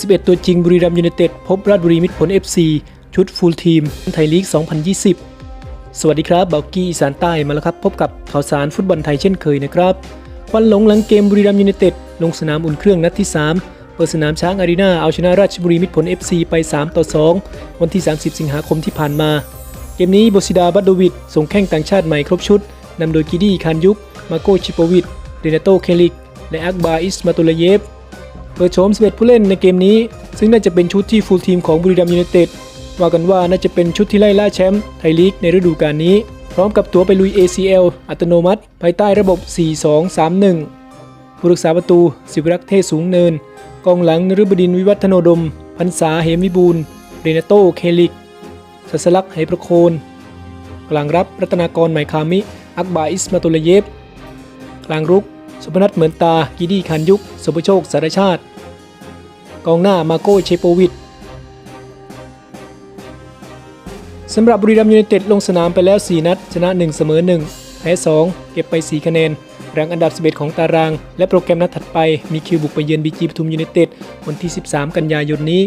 11 ตัวจริงบุรีรัมย์ยูไนเต็ดพบราชบุรีมิตรผล FC ชุดฟูลทีมไทยลีก 2020 สวัสดีครับเบากี้อีสานใต้มาแล้วครับ พบกับข่าวสารฟุตบอลไทยเช่นเคยนะครับควันหลงหลังเกมบุรีรัมย์ยูไนเต็ดลงสนามอุ่นเครื่องนัดที่ 3 เปิดสนามช้างอารีนาเอาชนะราชบุรีมิตรผล FC ไป 3 ต่อ 2 วันที่ 30 สิงหาคมที่ผ่านมา เกมนี้โบซิดาบัตโดวิดส่งแข้งต่างชาติใหม่ครบชุดนำโดยกิดี้คานยุกมาโกชิปวิดเรนาโตเคลิก และอักบาอิสมาตุลเยฟ เปิดโฉม11ผู้เล่นในเกมนี้ ซึ่งน่าจะเป็นชุดที่ฟูลทีมของบุรีรัมย์ยูไนเต็ดว่ากันว่าน่าจะเป็นชุดที่ไล่ล่าแชมป์ไทยลีกในฤดูกาลนี้ พร้อมกับตั๋วไปลุย ACL อัตโนมัติ ภายใต้ระบบ 4-2-3-1 ผู้รักษาประตู สิวรักษ์เทศสูงเนิน กองหลังนฤบดินวิวัฒโนดม พันษาเหมวิบูลเรนโตเคลิกสัสลักไหประโคน กลางรับรัตนากรไหมคามิ อักบาอิสมาตุลเยฟ กลางรุก สุพนัทเหมือนตา กิดีคันยุกสุภโชคสารชาติ กองหน้ามาโก้เชโปวิชสำหรับบุรีรัมย์ยูไนเต็ดลงสนามไปแล้ว 4 นัด ชนะ 1 เสมอ 1 แพ้ 2 เก็บไป 4 คะแนนรังอันดับ 11 ของตาราง และโปรแกรมนัดถัดไปมีคิวบุกไปเยือนบีจีปทุมยูไนเต็ดวันที่ 13 กันยายนนี้